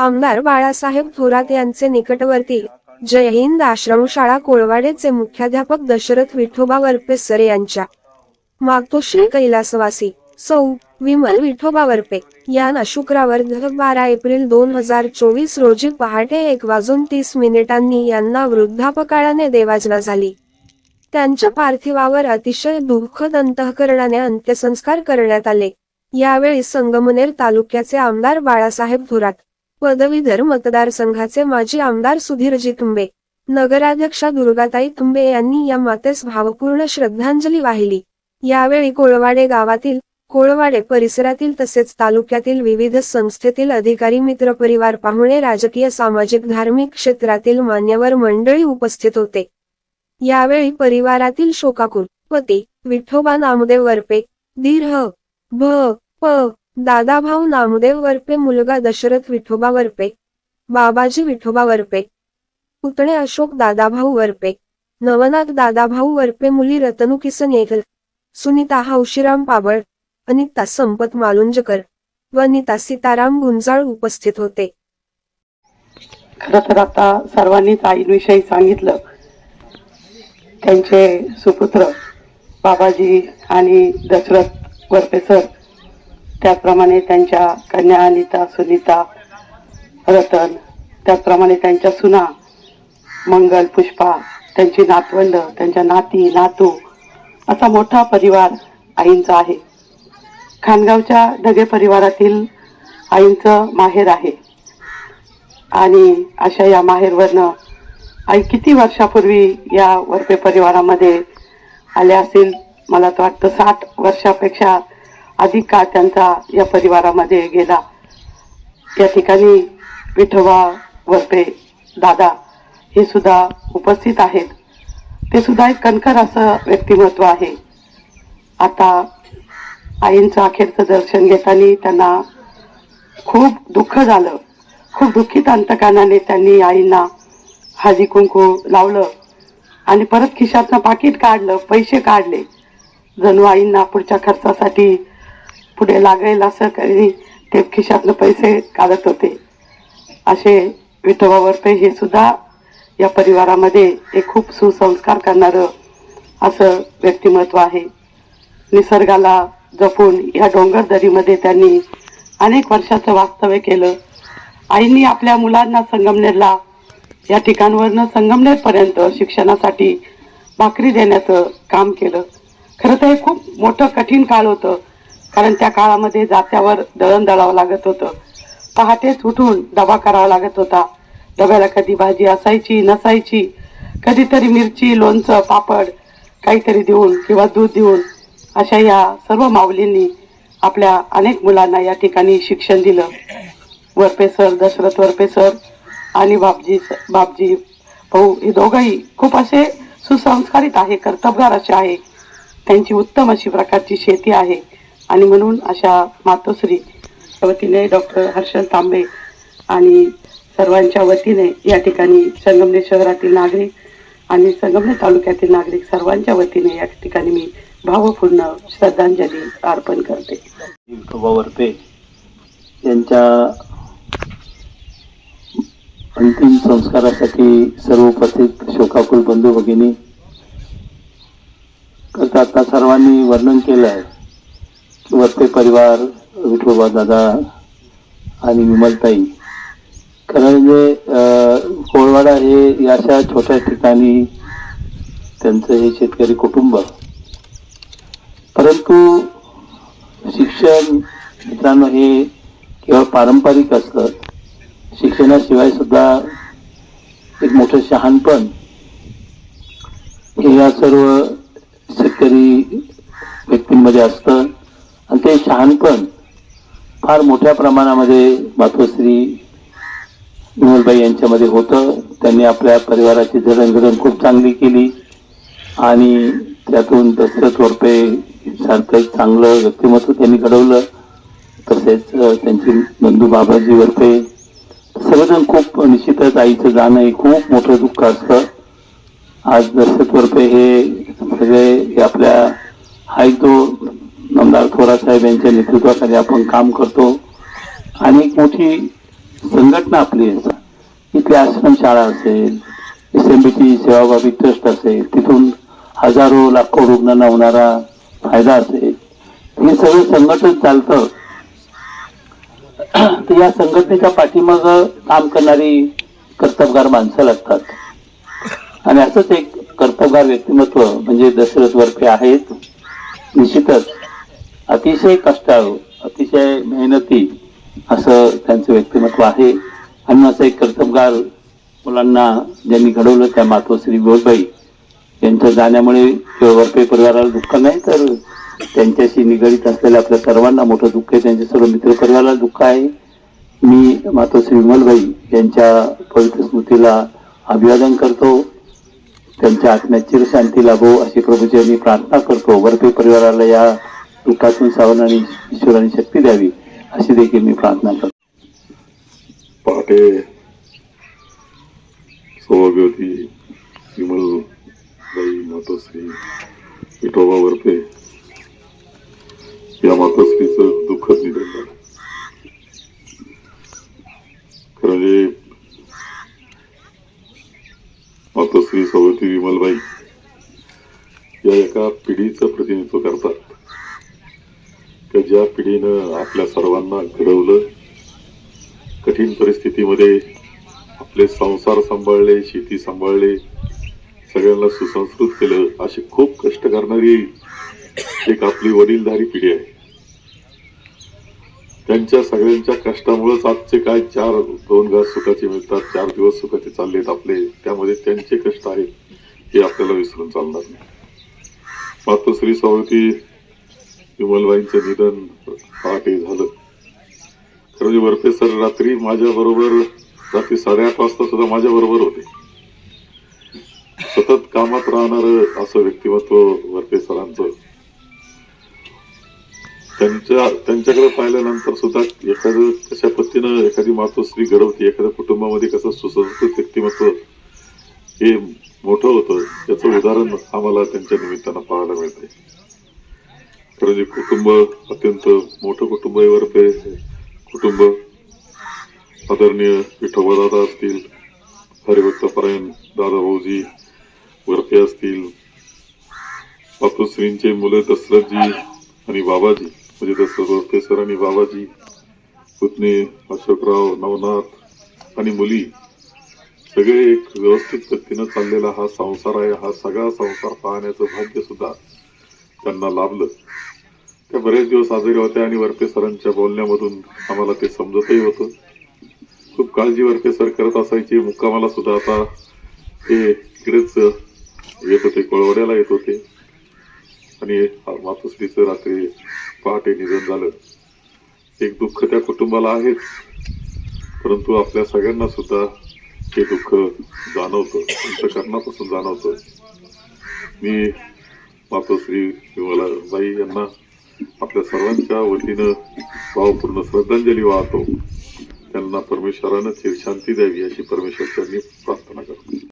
आमदार बाळासाहेब थोरात यांचे निकटवर्ती जय हिंद आश्रमशाळा कोळवाडेचे मुख्याध्यापक दशरथ विठोबा वरपे सर यांच्या. मागतोश्री कैलासवासी सौ. विमल विठोबा वरपे. यांना शुक्रवार बारा एप्रिल दोन हजार चोवीस रोजी पहाटे एक वाजून तीस मिनिटांनी यांना वृद्धापकाळाने देवाजना झाली. त्यांच्या पार्थिवावर अतिशय दुःखद अंतःकरणाने अंत्यसंस्कार करण्यात आले. यावेळी संगमनेर तालुक्याचे आमदार बाळासाहेब थोरात पदवीधर मतदारसंघाचे माजी आमदार सुधीरजी तुंबे नगराध्यक्षा दुर्गाताई तुंबे यांनी या मातेस भावपूर्ण श्रद्धांजली वाहिली. यावेळी कोळवाडे गावातील कोळवाडे परिसरातील तसेच तालुक्यातील विविध संस्थेतील अधिकारी मित्र परिवार पाहुणे राजकीय सामाजिक धार्मिक क्षेत्रातील मान्यवर मंडळी उपस्थित होते. यावेळी परिवारातील शोकाकुल पती विठोबा नामदेव वरपे दीर्घ भ प दादाभाऊ नामदेव वरपे मुलगा दशरथ विठोबा वरपे बाबाजी विठोबा वरपे पुतणे अशोक दादाभाऊ वरपे नवनाथ दादाभाऊ वरपे मुली रतनू किसन येगल सुनीता हौशीराम पाबळ अनिता संपत मालुंजकर व सीताराम गुंजाळ उपस्थित होते. खरं तर आता सर्वांनीच आईविषयी सांगितलं. त्यांचे सुपुत्र बाबाजी आणि दशरथ वरपेसर त्याचप्रमाणे त्यांच्या कन्या अनिता सुनीता रतन त्याचप्रमाणे त्यांच्या सुना मंगल पुष्पा त्यांची नातवंड त्यांच्या नाती नातू असा मोठा परिवार आईंचा आहे. खानगावच्या ढगे परिवारातील आईंचं माहेर आहे. आणि अशा या माहेरवरनं आई किती वर्षापूर्वी या वरपे परिवारामध्ये आल्या असतील? मला तर वाटतं साठ वर्षापेक्षा अधिक काळ त्यांचा या परिवारामध्ये गेला? या ठिकाणी विठोबा वरपे दादा हे सुद्धा उपस्थित आहेत. ते सुद्धा एक कणखर असं व्यक्तिमत्व आहे. आता आईंचं अखेरचं दर्शन घेताना त्यांना खूप दुःख झालं. खूप दुःखित अंतकानाने त्यांनी आईंना हाजी कुंकू लावलं आणि परत खिशातनं पाकिट काढलं पैसे काढले. जणू आईंना पुढच्या खर्चासाठी पुढे लागेल असं काही ते खिशातले पैसे काढत होते. असे विठोबा वरपे हे सुद्धा या परिवारामध्ये एक खूप सुसंस्कार करणारं असं व्यक्तिमत्व आहे. निसर्गाला जपून या डोंगर दरीमध्ये त्यांनी अनेक वर्षाचं वास्तव्य केलं. आईंनी आपल्या मुलांना संगमनेरला या ठिकाणवरनं संगमनेरपर्यंत शिक्षणासाठी भाकरी देण्याचं काम केलं. खरं तर हे खूप मोठं कठीण काळ होतं. कारण त्या काळामध्ये जात्यावर दळण दळावं लागत होतं. पहाटेच उठून डबा करावा लागत होता. डब्याला कधी भाजी असायची नसायची कधीतरी मिरची लोणचं पापड काहीतरी देऊन किंवा दूध देऊन अशा या सर्व माऊलींनी आपल्या अनेक मुलांना या ठिकाणी शिक्षण दिलं. वरपे सर दशरथ वरपे सर आणि बापजी बापजी भाऊ हे दोघंही खूप असे सुसंस्कारित आहे कर्तबगार असे आहे. त्यांची उत्तम अशी प्रकारची शेती आहे. आणि म्हणून अशा मातोश्री वतीने डॉक्टर हर्षल तांबे आणि सर्वांच्या वतीने या ठिकाणी संगमनेर शहरातील नागरिक आणि संगमनेर तालुक्यातील नागरिक सर्वांच्या वतीने या ठिकाणी मी भावपूर्ण श्रद्धांजली अर्पण करते. विठोबा यांच्या अंतिम संस्कारासाठी सर्व उपस्थित शोकाकुल बंधू भगिनी करता आता सर्वांनी वर्णन केलं आहे वरते परिवार विठोबा दादा आणि विमलताई. खरं म्हणजे अं, कोळवाडा हे या अशा छोट्या ठिकाणी त्यांचं हे शेतकरी कुटुंब. परंतु शिक्षण मित्रांनो हे केवळ पारंपरिक असतं. शिक्षणाशिवाय सुद्धा एक मोठं शहाणपण हे या सर्व शेतकरी व्यक्तींमध्ये असतं. शहाणपण फार मोठ्या प्रमाणामध्ये मातोश्री विमलबाई यांच्यामध्ये होतं. त्यांनी आपल्या परिवाराची जडणघडण खूप चांगली केली आणि त्यातून दशरथ वरपे सारखं एक चांगलं व्यक्तिमत्व त्यांनी घडवलं. तसेच त्यांची बंधू बाबाजी वरपे. सर्वजण खूप निश्चितच आईचं जाणं हे खूप मोठं दुःख असतं. आज दशरथ वरपे हे सगळे हे आपल्या हाय तो नामदार थोरासाहेब यांच्या नेतृत्वाखाली आपण काम करतो. आणि एक मोठी संघटना आपली आहे. इथली आश्रमशाळा असेल एस एम बी टी सेवाभावी ट्रस्ट असेल तिथून हजारो लाखो रुग्णांना होणारा फायदा असेल. हे सगळं संघटन चालतं. तर या संघटनेच्या पाठीमाग काम करणारी कर्तबगार माणसं लागतात. आणि असंच एक कर्तबगार व्यक्तिमत्व म्हणजे दशरथ वर्फे आहेत निश्चितच. अतिशय कष्टाळू अतिशय मेहनती असं त्यांचं व्यक्तिमत्व आहे. आणि असं एक कर्तबगार मुलांना ज्यांनी घडवलं त्या मातोश्री गोडबाई यांच्या जाण्यामुळे केवळ वरपे परिवाराला दुःख नाही तर त्यांच्याशी निगडीत असलेल्या आपल्या सर्वांना मोठं दुःख आहे. त्यांच्या सर्व मित्र परिवाराला दुःख आहे. मी मातोश्री विमलबाई यांच्या पवित्र स्मृतीला अभिवादन करतो. त्यांच्या आत्म्यात चिरशांती लाभो अशी प्रभूची मी प्रार्थना करतो. वरपे परिवाराला या दुःखातून सावरणारी ईश्वराने शक्ती द्यावी अशी देखील मी प्रार्थना करतो. पहाटे सौभाग्य होती विमलबाई मातोश्री विठोबा वरपे या मातोश्रीचं दुःखद निधन झालं. खरं म्हणजे मातोश्री सौवती विमलबाई या एका पिढीचं प्रतिनिधित्व करतात. की ज्या पिढीनं आपल्या सर्वांना घडवलं. कठीण परिस्थितीमध्ये आपले संसार सांभाळले शेती सांभाळले सगळ्यांना सुसंस्कृत केलं अशी खूप कष्ट करणारी एक आपली वडीलधारी पिढी आहे. त्यांच्या सगळ्यांच्या कष्टामुळेच आजचे काय चार दोन घास सुखाचे मिळतात चार दिवस सुखाचे चाललेत आपले. त्यामध्ये त्यांचे कष्ट आहेत हे आपल्याला विसरून चालणार नाही. मातोश्री सावती विमलबाईंचं निधन पहाटे झालं. खरं म्हणजे वरपे सर रात्री माझ्या बरोबर रात्री साडेआठ वाजता सुद्धा माझ्या बरोबर होते. सतत कामात राहणार असं व्यक्तिमत्व वरपे सरांचं. त्यांच्या त्यांच्याकडे पाहिल्यानंतर सुद्धा एखादं कशा पद्धतीनं एखादी मातोश्री घडवते एखाद्या कुटुंबामध्ये कसं सुसंस्कृत व्यक्तिमत्व हे मोठं होतं याचं उदाहरण आम्हाला त्यांच्या निमित्तानं पाहायला मिळतंय. खरं जे कुटुंब अत्यंत मोठं कुटुंब आहे वरपे कुटुंब. आदरणीय विठोबा दादा असतील हरिभक्तपरायण दादा भाऊजी वरपे असतील पातुश्रींचे मुलं दशरथजी आणि बाबाजी म्हणजे दशरथ वरपे सर आणि बाबाजी पुतणे अशोकराव नवनाथ आणि मुली सगळे एक व्यवस्थित पद्धतीनं चाललेला हा संसार आहे हा सगळा संसार पाहण्याचं भाग्य सुद्धा त्यांना लाभलं. त्या बरेच दिवस आजारी होत्या आणि वरपे सरांच्या बोलण्यामधून आम्हाला ते समजतही होतं. खूप काळजी वरपे सर करत असायची. मुक्कामाला सुद्धा आता ते इकडेच येत होते. कोळवड्याला येत होते. आणि मातोश्रीचं रात्री पहाटे निधन झालं. एक दुःख त्या कुटुंबाला आहेच. परंतु आपल्या सगळ्यांना सुद्धा हे दुःख जाणवतं. अंतकरणापासून जाणवतं. मी मातोश्री विमलाबाई यांना आपल्या सर्वांच्या वतीनं भावपूर्ण श्रद्धांजली वाहतो. त्यांना परमेश्वरानं चिरशांती द्यावी अशी परमेश्वरच्यांनी प्रार्थना करतो.